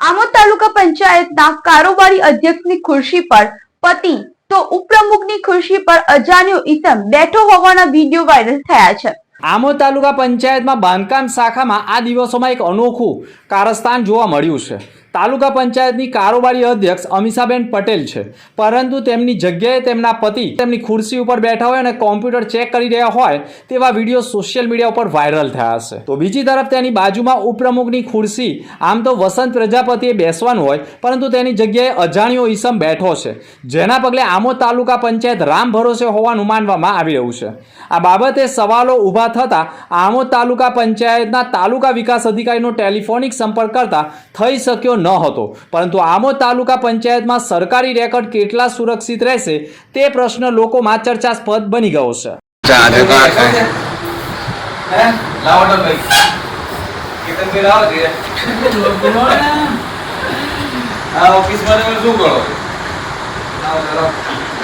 આમોદ તાલુકા પંચાયતના કારોબારી અધ્યક્ષની ખુરશી પર પતિ તો ઉપપ્રમુખની ખુરશી પર અજાણ્યો ઈસમ બેઠો હોવાના વીડિયો વાયરલ થયા છે. આમોદ તાલુકા પંચાયતમાં બાંધકામ શાખામાં આ દિવસોમાં એક અનોખું કારસ્તાન જોવા મળ્યું છે. તાલુકા પંચાયતની કારોબારી અધ્યક્ષ અમીષાબેન પટેલ છે. પરંતુ તેમની જગ્યાએ તેમના પતિ તેમની ખુરશી ઉપર બેઠા હોય અને કોમ્પ્યુટર ચેક કરી રહ્યા હોય તેવા વીડિયો સોશિયલ મીડિયા ઉપર વાયરલ થયા છે તો બીજી તરફ તેની બાજુમાં ઉપપ્રમુખની ખુરશી, આમ તો વસંત પ્રજાપતિએ બેસવાનું હોય, પરંતુ તેની જગ્યાએ અજાણ્યો ઈસમ બેઠો છે. જેના પગલે આમોદ તાલુકા પંચાયત રામ ભરોસે હોવાનું માનવામાં આવી રહ્યું છે. આ બાબતે સવાલો ઊભા થતા આમોદ તાલુકા પંચાયતના તાલુકા વિકાસ અધિકારીનો ટેલિફોનિક સંપર્ક કરતા થઈ શક્યો ન હતો. પરંતુ આમોદ તાલુકા પંચાયતમાં સરકારી રેકોર્ડ કેટલા સુરક્ષિત રહેશે તે પ્રશ્ન લોકોમાં ચર્ચાસ્પદ બની ગયો છે.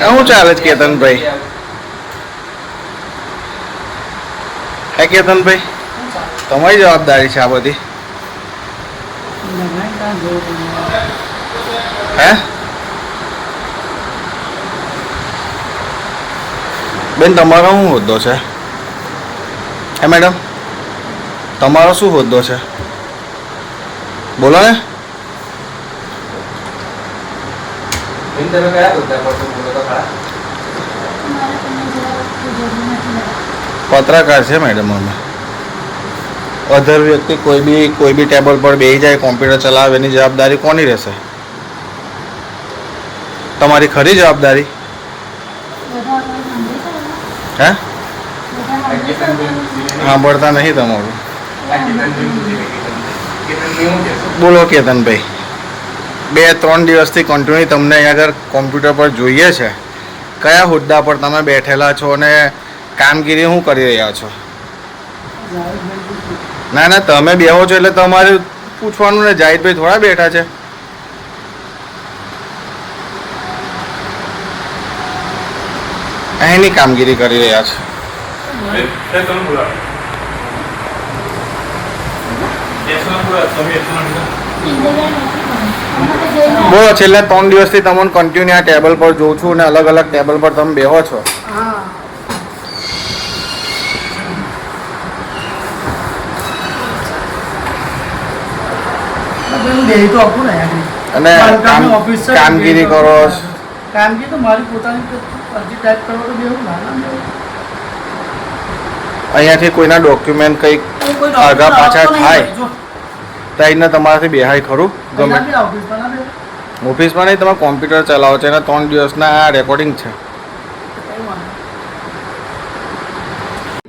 શું ચાલે છે કેતનભાઈ? હે કેતનભાઈ? તમારી જવાબદારી છે આ બધી. હે? બેન તમારો શું હોદ્દો છે? હે મેડમ તમારો શું હોદ્દો છે? બોલો ને. પત્રકાર છે મેડમ અમે. અધર વ્યક્તિ કોઈ બી કોઈ બી ટેબલ પર બેસી જાય કોમ્પ્યુટર ચલાવે, એની જવાબદારી કોની રહેશે? તમારી ખરી જવાબદારી? હે. સાંભળતા નહીં તમારું? બોલો કેતનભાઈ. બે, ત્રણ દિવસથી કન્ટિન્યુ તમને અહીંયા આગળ કોમ્પ્યુટર પર જોઈએ છે. કયા હોદ્દા પર તમે બેઠેલા છો અને કામગીરી શું કરી રહ્યા છો? ના ના, તમે બેહો છો એટલે તમારે પૂછવાનું ને જાહિદભાઈ થોડા બેઠા છે. અહીંની કામગીરી કરી રહ્યા છે. બોલો, છેલ્લા ત્રણ દિવસથી તમને કન્ટિન્યુ આ ટેબલ પર જોઉં છું અને અલગ અલગ ટેબલ પર તમે બેહો છો પેલું દે તો આપું ને આગળ. અને કામગીરી કરો. કામગીરી તો મારી પોતાની અરજી ટાઈપ કરવા તો બેવું ના અહીંયાથી કોઈના ડોક્યુમેન્ટ કંઈક કોઈ કોઈ આગા પાછા થાય. તો એને તમારાથી બેહાય ખરું? ગમે ઓફિસમાં ઓફિસમાં નહીં તમે કોમ્પ્યુટર ચલાવો છો એના ત્રણ દિવસના આ રેકોર્ડિંગ છે કઈ વાંધો નહીં.